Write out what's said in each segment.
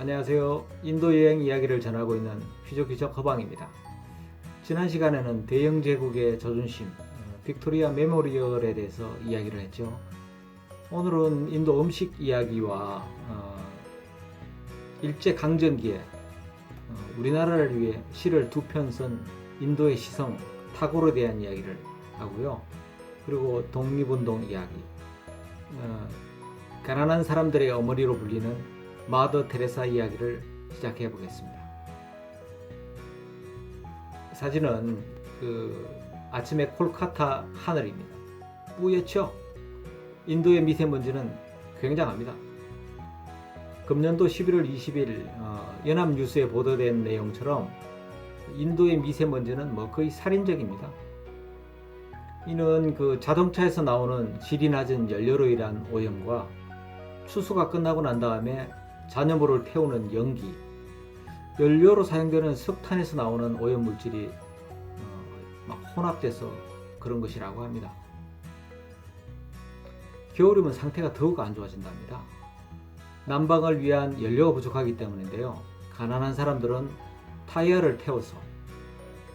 안녕하세요. 인도 여행 이야기를 전하고 있는 휘적휘적 허방입니다. 지난 시간에는 대영 제국의 자존심, 어, 빅토리아 메모리얼에 대해서 이야기를 했죠. 오늘은 인도 음식 이야기와 어, 일제 강점기에 어, 우리나라를 위해 시를 두 편 쓴 인도의 시성 타고르에 대한 이야기를 하고요. 그리고 독립운동 이야기, 어, 가난한 사람들의 어머니로 불리는 마더 테레사 이야기를 시작해 보겠습니다. 사진은 그 아침의 콜카타 하늘입니다. 뿌옇죠? 인도의 미세먼지는 굉장합니다. 금년도 11월 20일 어, 연합뉴스에 보도된 내용처럼 인도의 미세먼지는 뭐 거의 살인적입니다. 이는 그 자동차에서 나오는 질이 낮은 연료로 인한 오염과 추수가 끝나고 난 다음에 잔여물을 태우는 연기, 연료로 사용되는 석탄에서 나오는 오염 물질이 어, 막 혼합돼서 그런 것이라고 합니다. 겨울이면 상태가 더욱 안 좋아진답니다. 난방을 위한 연료가 부족하기 때문인데요. 가난한 사람들은 타이어를 태워서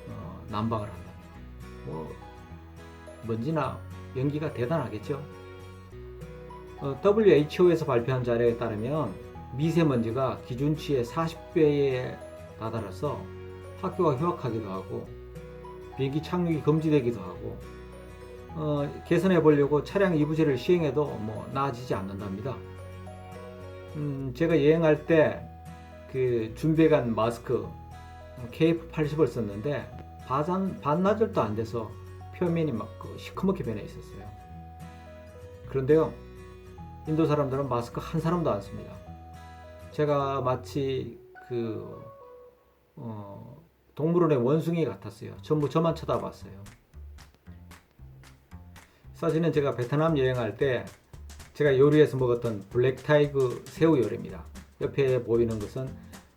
어, 난방을 한다. 뭐 먼지나 연기가 대단하겠죠. 어, WHO에서 발표한 자료에 따르면 미세먼지가 기준치의 40배에 다다라서 학교가 휴학하기도 하고 비행기 착륙이 금지되기도 하고 어, 개선해 보려고 차량 이부제를 시행해도 뭐 나아지지 않는답니다. 음, 제가 여행할 때 그 준비해간 마스크 KF80을 썼는데 반한, 반나절도 안 돼서 표면이 막그 시커멓게 변해 있었어요. 그런데요, 인도 사람들은 마스크 한 사람도 안 씁니다. 제가 마치 그 어, 동물원의 원숭이 같았어요. 전부 저만 쳐다봤어요. 사진은 제가 베트남 여행할 때 제가 요리해서 먹었던 블랙 타이그 새우 요리입니다. 옆에 보이는 것은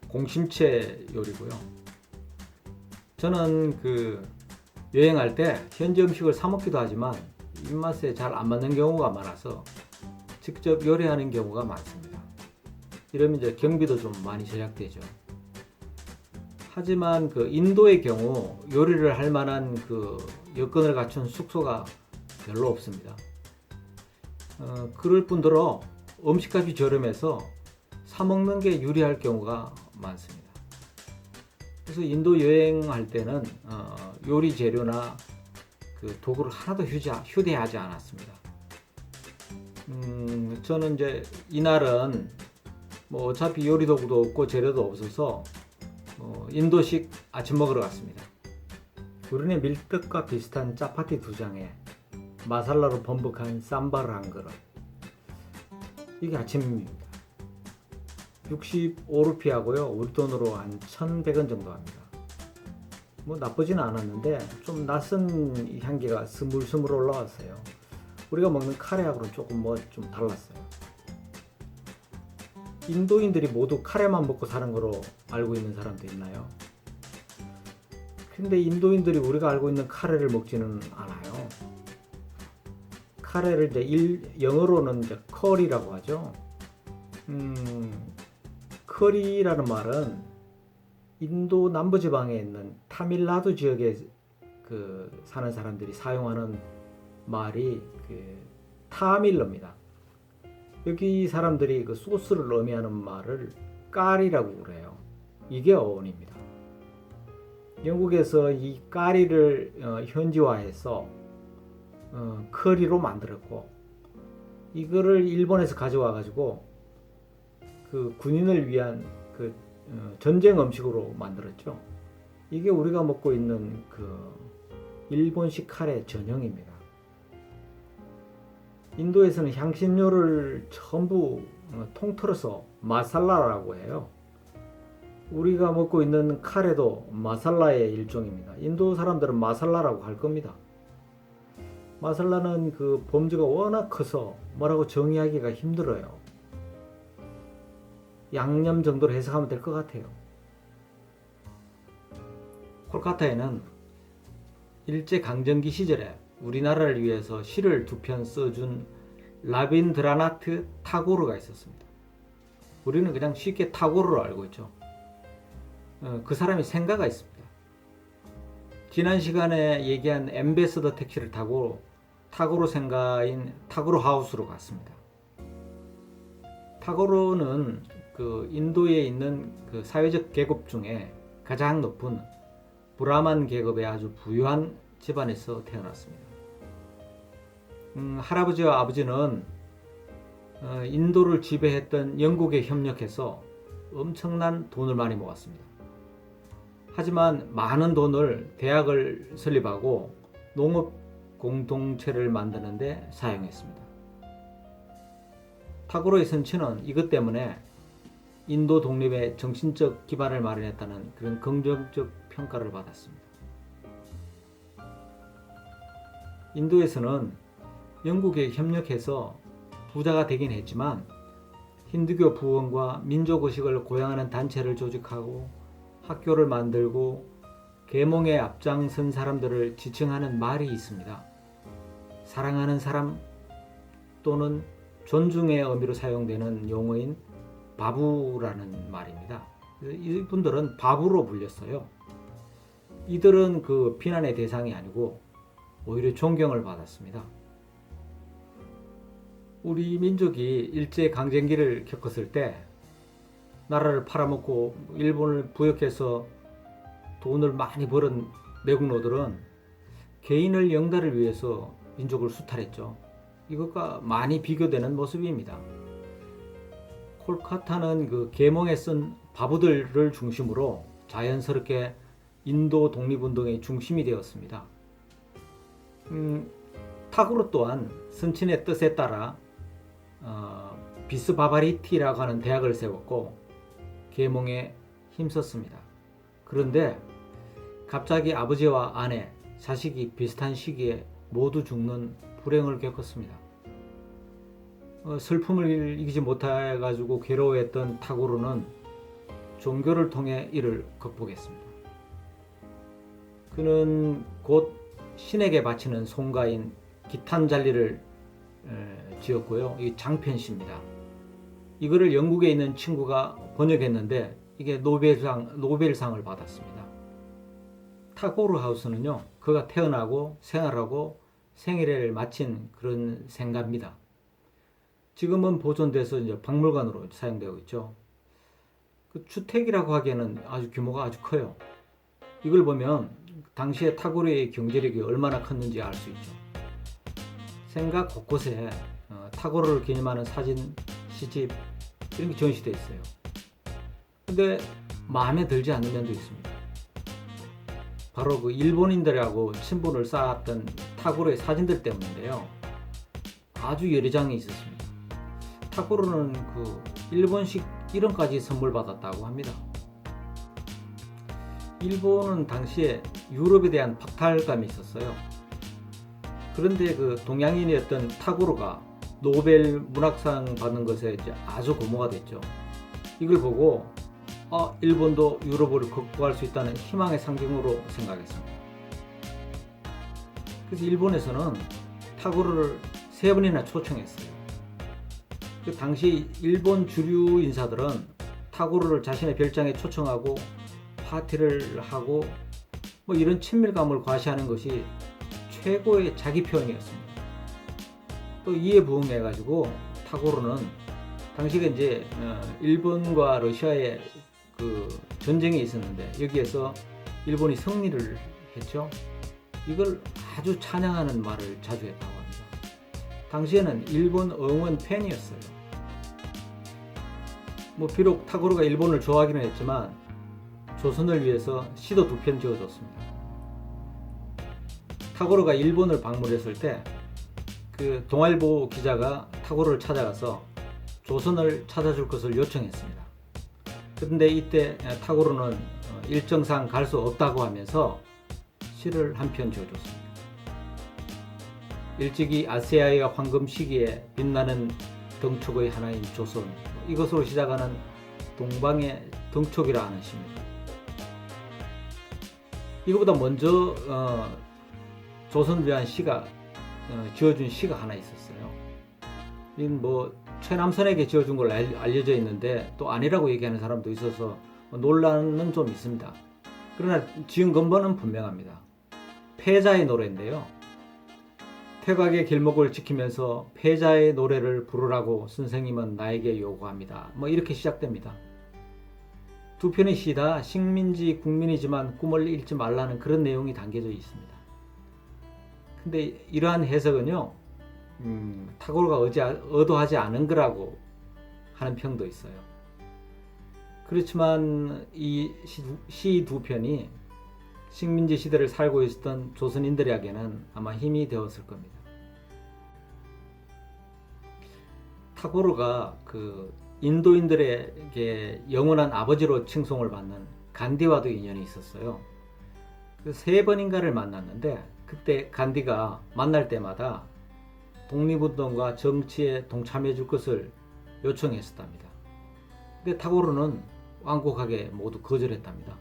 공심채 요리고요. 저는 그 여행할 때 현지 음식을 사 먹기도 하지만 입맛에 잘 안 맞는 경우가 많아서 직접 요리하는 경우가 많습니다. 이러면 이제 경비도 좀 많이 절약되죠. 하지만 그 인도의 경우 요리를 할 만한 그 여건을 갖춘 숙소가 별로 없습니다. 어, 그럴 뿐더러 음식값이 저렴해서 사 먹는 게 유리할 경우가 많습니다. 그래서 인도 여행할 때는 어, 요리 재료나 그 도구를 하나도 휴지, 휴대하지 않았습니다. 음, 저는 이제 이날은 뭐 어차피 요리 도구도 없고 재료도 없어서 어, 인도식 아침 먹으러 갔습니다. 우리네 밀떡과 비슷한 짜파티 두 장에 마살라로 번복한 쌈바를 한 그릇. 이게 아침입니다. 65루피하고요. 우리 돈으로 한 1,100원 정도 합니다. 뭐 나쁘지는 않았는데 좀 낯선 향기가 스물스물 올라왔어요. 우리가 먹는 카레하고는 조금 뭐 좀 달랐어요. 인도인들이 모두 카레만 먹고 사는 거로 알고 있는 사람도 있나요? 근데 인도인들이 우리가 알고 있는 카레를 먹지는 않아요. 카레를 이제 일, 영어로는 이제 커리라고 하죠. 음, 커리라는 말은 인도 남부 지방에 있는 타밀나두 지역에 그 사는 사람들이 사용하는 말이 그 타밀러입니다. 여기 사람들이 그 소스를 의미하는 말을 까리라고 그래요. 이게 어원입니다. 영국에서 이 까리를 어, 현지화해서 어, 커리로 만들었고 이거를 일본에서 가져와 가지고 그 군인을 위한 그 어, 전쟁 음식으로 만들었죠. 이게 우리가 먹고 있는 그 일본식 카레 전형입니다. 인도에서는 향신료를 전부 어, 통틀어서 마살라라고 해요. 우리가 먹고 있는 카레도 마살라의 일종입니다. 인도 사람들은 마살라라고 할 겁니다. 마살라는 그 범주가 워낙 커서 뭐라고 정의하기가 힘들어요. 양념 정도로 해석하면 될 것 같아요. 콜카타에는 일제 강점기 시절에 우리나라를 위해서 시를 두 편 써준 라빈드라나트 타고르가 있었습니다. 우리는 그냥 쉽게 타고르로 알고 있죠. 어, 그 사람이 생가가 있습니다. 지난 시간에 얘기한 엠베서더 택시를 타고 타고로 생가인 타고로 하우스로 갔습니다. 타고로는 그 인도에 있는 그 사회적 계급 중에 가장 높은 브라만 계급의 아주 부유한 집안에서 태어났습니다. 음, 할아버지와 아버지는 어, 인도를 지배했던 영국에 협력해서 엄청난 돈을 많이 모았습니다. 하지만 많은 돈을 대학을 설립하고 농업 공동체를 만드는데 사용했습니다. 타고로의 선친은 이것 때문에 인도 독립의 정신적 기반을 마련했다는 그런 긍정적 평가를 받았습니다. 인도에서는 영국에 협력해서 부자가 되긴 했지만 힌두교 부원과 민족 의식을 고양하는 단체를 조직하고 학교를 만들고 계몽에 앞장선 사람들을 지칭하는 말이 있습니다. 사랑하는 사람 또는 존중의 의미로 사용되는 용어인 바부라는 말입니다. 이분들은 바부로 불렸어요. 이들은 그 비난의 대상이 아니고 오히려 존경을 받았습니다. 우리 민족이 일제 강점기를 겪었을 때 나라를 팔아먹고 일본을 부역해서 돈을 많이 벌은 매국노들은 개인을 영달을 위해서 민족을 수탈했죠. 이것과 많이 비교되는 모습입니다. 콜카타는 그 계몽에 쓴 바보들을 중심으로 자연스럽게 인도 독립운동의 중심이 되었습니다. 음, 타구로 또한 선친의 뜻에 따라 어, 비스 바바리티라고 하는 대학을 세웠고 계몽에 힘썼습니다. 그런데 갑자기 아버지와 아내, 자식이 비슷한 시기에 모두 죽는 불행을 겪었습니다. 어, 슬픔을 이기지 못해 가지고 괴로워했던 타고르는 종교를 통해 이를 극복했습니다. 그는 곧 신에게 바치는 송가인 기탄잘리를 에, 지었고요. 이 장편시입니다. 이거를 영국에 있는 친구가 번역했는데 이게 노벨상 노벨상을 받았습니다. 타고르 하우스는요. 그가 태어나고 생활하고 생일을 마친 그런 생가입니다. 지금은 보존돼서 이제 박물관으로 사용되고 있죠. 그 주택이라고 하기에는 아주 규모가 아주 커요. 이걸 보면 당시에 타고르의 경제력이 얼마나 컸는지 알 수 있죠. 생각 곳곳에 어, 타고르를 기념하는 사진, 시집 이런 게 전시돼 있어요. 근데 마음에 들지 않는 면도 있습니다. 바로 그 일본인들하고 친분을 쌓았던 타고르의 사진들 때문인데요. 아주 여러 장이 있었습니다. 타고르는 그 일본식 이름까지 선물 받았다고 합니다. 일본은 당시에 유럽에 대한 박탈감이 있었어요. 그런데 그 동양인이었던 타고르가 노벨 문학상 받는 것에 이제 아주 고무가 됐죠. 이걸 보고 아, 일본도 유럽을 극복할 수 있다는 희망의 상징으로 생각했습니다. 그래서 일본에서는 타고르를 세 번이나 초청했어요. 그 당시 일본 주류 인사들은 타고르를 자신의 별장에 초청하고 파티를 하고 뭐 이런 친밀감을 과시하는 것이 최고의 자기 표현이었습니다. 또 이에 부응해 가지고 타고르는 당시가 이제 어, 일본과 러시아의 그 전쟁이 있었는데 여기에서 일본이 승리를 했죠. 이걸 아주 찬양하는 말을 자주 했다고 합니다. 당시에는 일본 응원 팬이었어요. 뭐 비록 타고르가 일본을 좋아하기는 했지만 조선을 위해서 시도 두 편 지어줬습니다. 타고르가 일본을 방문했을 때 그 동아일보 기자가 타고르를 찾아가서 조선을 찾아줄 것을 요청했습니다. 그런데 이때 타고르는 어, 일정상 갈 수 없다고 하면서 시를 한 편 지어줬습니다. 일찍이 아시아의 황금 시기에 빛나는 등촉의 하나인 조선 이것으로 시작하는 동방의 등촉이라 하는 시입니다. 이거보다 먼저 어, 조선을 위한 시가 어, 지어준 시가 하나 있었어요. 이건 뭐 최남선에게 지어준 걸로 알- 알려져 있는데 또 아니라고 얘기하는 사람도 있어서 논란은 좀 있습니다. 그러나 지은 근본은 분명합니다. 패자의 노래인데요. 퇴각의 길목을 지키면서 패자의 노래를 부르라고 선생님은 나에게 요구합니다. 뭐 이렇게 시작됩니다. 두 편의 시다 식민지 국민이지만 꿈을 잃지 말라는 그런 내용이 담겨져 있습니다. 근데 이러한 해석은요, 음, 타고르가 의지, 의도하지 않은 거라고 하는 평도 있어요. 그렇지만 이 시 두 편이 식민지 시대를 살고 있었던 조선인들에게는 아마 힘이 되었을 겁니다. 타고르가 그 인도인들에게 영원한 아버지로 칭송을 받는 간디와도 인연이 있었어요. 그세 번인가를 만났는데 그때 간디가 만날 때마다 독립운동과 정치에 동참해 줄 것을 요청했었답니다. 근데 타고르는 완곡하게 모두 거절했답니다.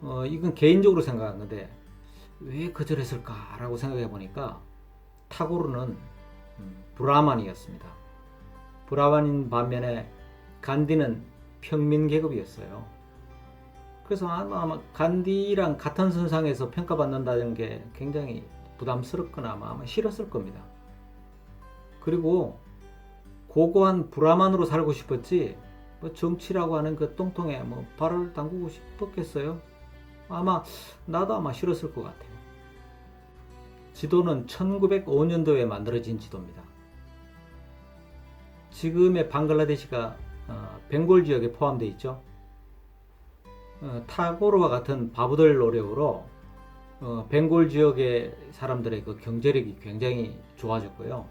어, 이건 개인적으로 생각한 건데 왜 거절했을까라고 생각해 보니까 타고르는 음, 브라만이었습니다. 브라만인 반면에 간디는 평민 계급이었어요. 그래서 아마, 아마 간디랑 같은 선상에서 평가받는다는 게 굉장히 부담스럽거나 아마, 아마 싫었을 겁니다. 그리고 고고한 브라만으로 살고 싶었지 뭐 정치라고 하는 그 똥통에 뭐 발을 담그고 싶었겠어요? 아마 나도 아마 싫었을 것 같아요. 지도는 1905년도에 만들어진 지도입니다. 지금의 방글라데시가 어, 벵골 지역에 포함되어 있죠. 어, 타고르와 같은 바보들 노력으로 어, 벵골 지역의 사람들의 그 경제력이 굉장히 좋아졌고요.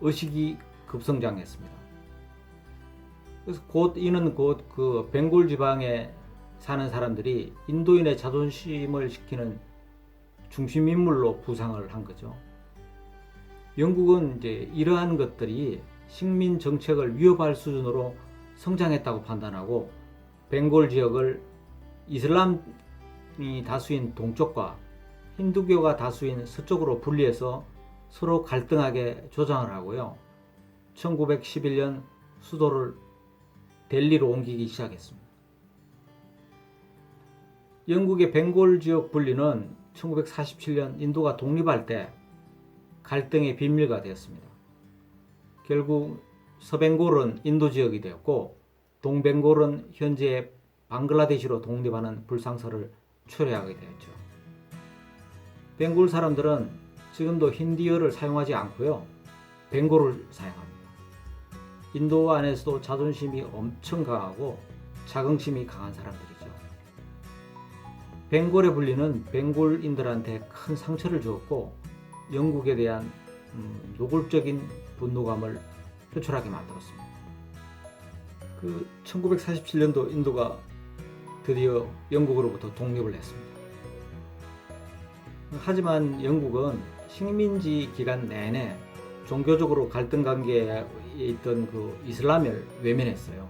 의식이 급성장했습니다. 그래서 곧 이는 곧 그 벵골 지방에 사는 사람들이 인도인의 자존심을 지키는 중심 인물로 부상을 한 거죠. 영국은 이제 이러한 것들이 식민 정책을 위협할 수준으로 성장했다고 판단하고 벵골 지역을 이슬람이 다수인 동쪽과 힌두교가 다수인 서쪽으로 분리해서 서로 갈등하게 조장을 하고요. 1911년 수도를 델리로 옮기기 시작했습니다. 영국의 벵골 지역 분리는 1947년 인도가 독립할 때 갈등의 비밀가 되었습니다. 결국 서벵골은 인도 지역이 되었고 동벵골은 현재 방글라데시로 독립하는 불상설을 초래하게 되었죠. 벵골 사람들은 지금도 힌디어를 사용하지 않고요. 벵골을 사용합니다. 인도 안에서도 자존심이 엄청 강하고 자긍심이 강한 사람들이죠. 벵골의 분리는 벵골인들한테 큰 상처를 주었고 영국에 대한 음, 노골적인 분노감을 표출하게 만들었습니다. 그 1947년도 인도가 드디어 영국으로부터 독립을 했습니다. 하지만 영국은 식민지 기간 내내 종교적으로 갈등 관계에 있던 그 이슬람을 외면했어요.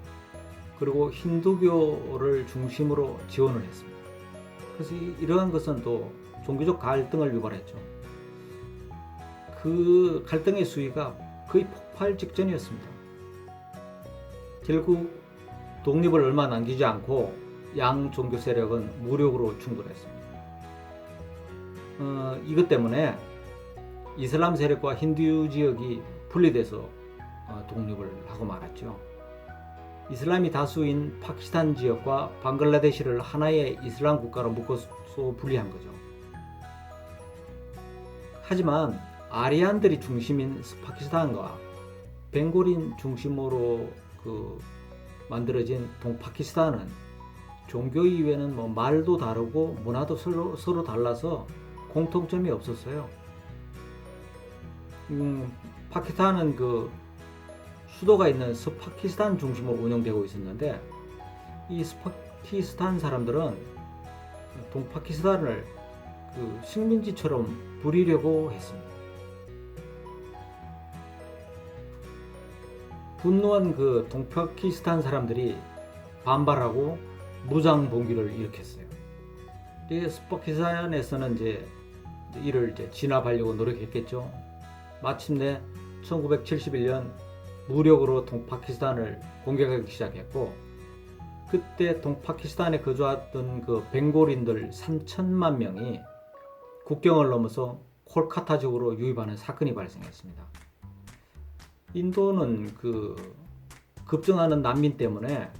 그리고 힌두교를 중심으로 지원을 했습니다. 그래서 이- 이러한 것은 또 종교적 갈등을 유발했죠. 그 갈등의 수위가 거의 폭발 직전이었습니다. 결국 독립을 얼마 남기지 않고 양 종교 세력은 무력으로 충돌했습니다. 어, 이것 때문에 이슬람 세력과 힌두 지역이 분리돼서 어, 독립을 하고 말았죠. 이슬람이 다수인 파키스탄 지역과 방글라데시를 하나의 이슬람 국가로 묶어서 분리한 거죠. 하지만 아리안들이 중심인 파키스탄과 벵골인 중심으로 그 만들어진 동파키스탄은 종교 이외에는 뭐 말도 다르고 문화도 서로, 서로 달라서 공통점이 없었어요. 음, 파키스탄은 그 수도가 있는 스파키스탄 중심으로 운영되고 있었는데 이 스파키스탄 사람들은 동파키스탄을 그 식민지처럼 부리려고 했습니다. 분노한 그 동파키스탄 사람들이 반발하고 무장 봉기를 일으켰어요. 이 스파키스탄에서는 이제 이를 이제 진압하려고 노력했겠죠. 마침내 1971년 무력으로 동파키스탄을 공격하기 시작했고 그때 동파키스탄에 거주하던 그 벵골인들 3천만 명이 국경을 넘어서 콜카타 지역으로 유입하는 사건이 발생했습니다. 인도는 그 급증하는 난민 때문에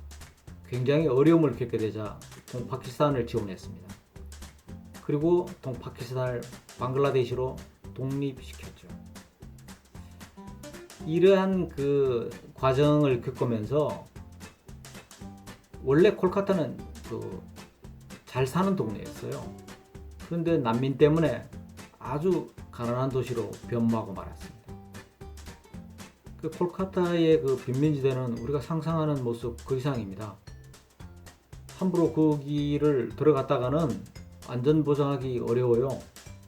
굉장히 어려움을 겪게 되자 동파키스탄을 지원했습니다. 그리고 동파키스탄을 방글라데시로 독립시켰죠. 이러한 그 과정을 겪으면서 원래 콜카타는 그 잘 사는 동네였어요. 그런데 난민 때문에 아주 가난한 도시로 변모하고 말았습니다. 그 콜카타의 그 빈민지대는 우리가 상상하는 모습 그 이상입니다. 함부로 거기를 들어갔다가는 안전 보장하기 어려워요.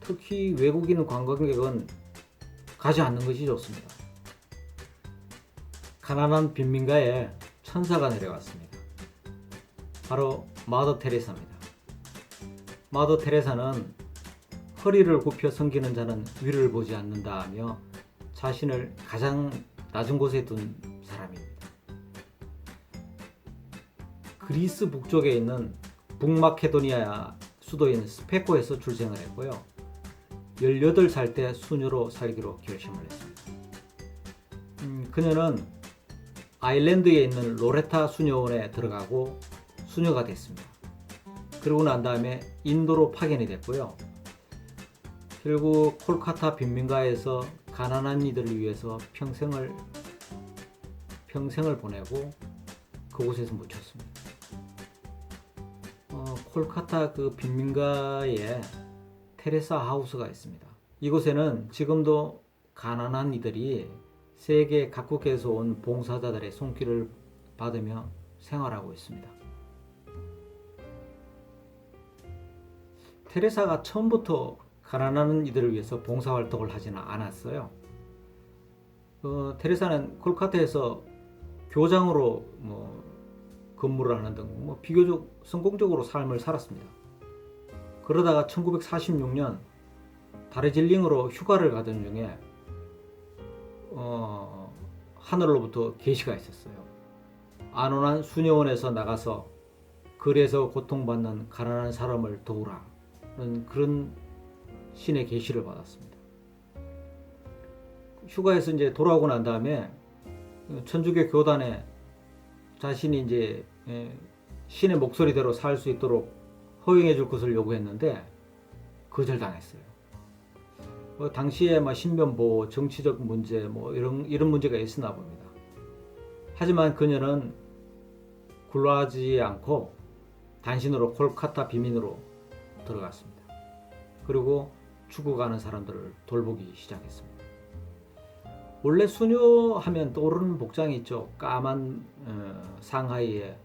특히 외국인 관광객은 가지 않는 것이 좋습니다. 가난한 빈민가에 천사가 내려왔습니다. 바로 마더 테레사입니다. 마더 테레사는 허리를 굽혀 섬기는 자는 위를 보지 않는다 하며 자신을 가장 낮은 곳에 둔 사람입니다. 그리스 북쪽에 있는 북마케도니아 수도인 스페코에서 출생을 했고요. 18살 때 수녀로 살기로 결심을 했습니다. 음, 그녀는 아일랜드에 있는 로레타 수녀원에 들어가고 수녀가 됐습니다. 그러고 난 다음에 인도로 파견이 됐고요. 결국 콜카타 빈민가에서 가난한 이들을 위해서 평생을 평생을 보내고 그곳에서 묻혔습니다. 어, 콜카타 그 빈민가에 테레사 하우스가 있습니다. 이곳에는 지금도 가난한 이들이 세계 각국에서 온 봉사자들의 손길을 받으며 생활하고 있습니다. 테레사가 처음부터 가난한 이들을 위해서 봉사활동을 하지는 않았어요. 어, 테레사는 콜카타에서 교장으로 뭐 근무를 하는 등 뭐 비교적 성공적으로 삶을 살았습니다. 그러다가 1946년 다르질링으로 휴가를 가던 중에 어, 하늘로부터 계시가 있었어요. 안온한 수녀원에서 나가서 거리에서 고통받는 가난한 사람을 도우라는 그런 신의 계시를 받았습니다. 휴가에서 이제 돌아오고 난 다음에 천주교 교단에 자신이 이제 예, 신의 목소리대로 살 수 있도록 허용해 줄 것을 요구했는데 거절당했어요. 뭐 당시에 뭐 신변 보호, 정치적 문제 뭐 이런 이런 문제가 있었나 봅니다. 하지만 그녀는 굴러하지 않고 단신으로 콜카타 비민으로 들어갔습니다. 그리고 죽어가는 사람들을 돌보기 시작했습니다. 원래 수녀하면 떠오르는 복장이 있죠. 까만 어, 상하이에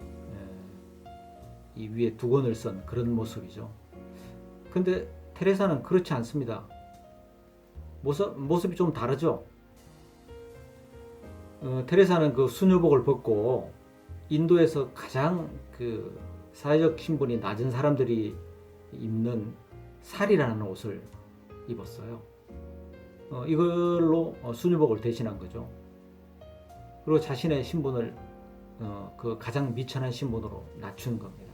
어, 이 위에 두건을 쓴 그런 모습이죠. 근데 테레사는 그렇지 않습니다. 모습, 모습이 좀 다르죠. 어, 테레사는 그 수녀복을 벗고 인도에서 가장 그 사회적 신분이 낮은 사람들이 입는 살이라는 옷을 입었어요. 어, 이걸로 어, 수녀복을 대신한 거죠. 그리고 자신의 신분을 어, 그 가장 미천한 신분으로 낮춘 겁니다.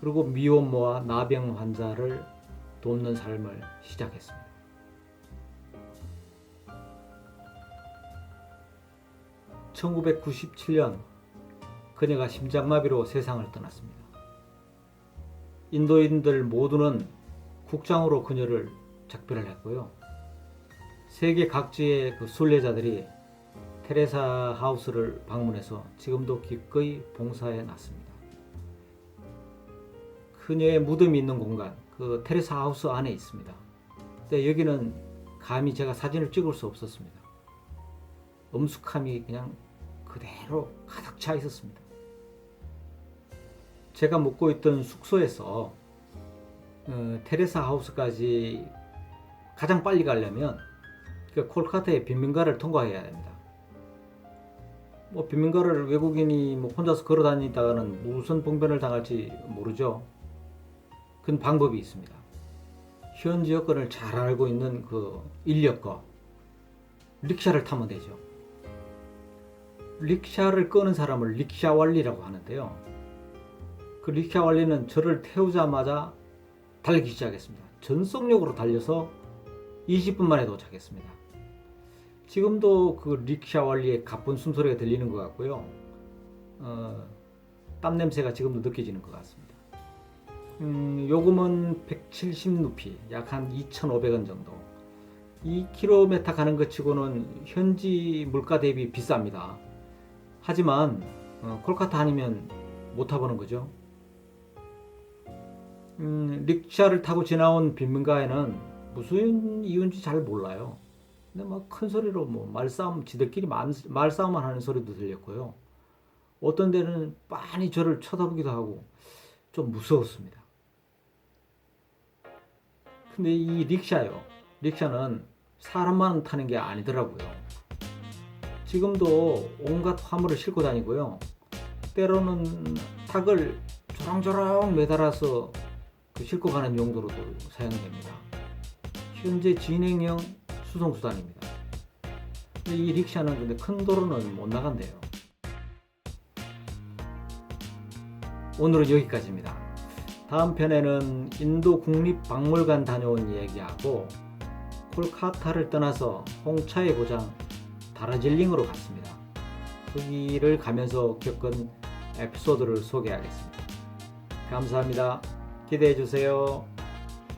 그리고 미혼모와 나병 환자를 돕는 삶을 시작했습니다. (1997년) 그녀가 심장마비로 세상을 떠났습니다. 인도인들 모두는 국장으로 그녀를 작별을 했고요. 세계 각지의 그 순례자들이 테레사 하우스를 방문해서 지금도 기꺼이 봉사해 놨습니다. 그녀의 무덤이 있는 공간, 그 테레사 하우스 안에 있습니다. 근데 여기는 감히 제가 사진을 찍을 수 없었습니다. 엄숙함이 그냥 그대로 가득 차 있었습니다. 제가 묵고 있던 숙소에서 어, 테레사 하우스까지 가장 빨리 가려면 그 콜카타의 빈민가를 통과해야 됩니다. 뭐 빈민가를 외국인이 뭐 혼자서 걸어 다니다가는 무슨 봉변을 당할지 모르죠. 그런 방법이 있습니다. 현지 여건을 잘 알고 있는 그 인력거 릭샤를 타면 되죠. 릭샤를 끄는 사람을 릭샤왈리라고 하는데요. 그 릭샤왈리는 저를 태우자마자 달리기 시작했습니다. 전속력으로 달려서 20분 만에 도착했습니다. 지금도 그 릭샤왈리의 가쁜 숨소리가 들리는 것 같고요. 어, 땀 냄새가 지금도 느껴지는 것 같습니다. 음, 요금은 170 루피, 약 한 2,500원 정도. 2km 가는 것 치고는 현지 물가 대비 비쌉니다. 하지만 어, 콜카타 아니면 못 타보는 거죠. 음, 릭샤를 타고 지나온 빈민가에는 무슨 이유인지 잘 몰라요. 근데 막 큰 소리로 뭐 말싸움, 지들끼리 말, 말싸움만 하는 소리도 들렸고요. 어떤 데는 빤히 저를 쳐다보기도 하고 좀 무서웠습니다. 근데 이 릭샤요. 릭샤는 사람만 타는 게 아니더라고요. 지금도 온갖 화물을 싣고 다니고요. 때로는 탁을 조랑조랑 매달아서 그 싣고 가는 용도로도 사용됩니다. 현재 진행형 수송수단입니다. 이 릭샤는 근데 큰 도로는 못 나간대요. 오늘은 여기까지입니다. 다음 편에는 인도 국립박물관 다녀온 이야기하고 콜카타를 떠나서 홍차의 고장 다라질링으로 갔습니다. 거기를 가면서 겪은 에피소드를 소개하겠습니다. 감사합니다. 기대해 주세요.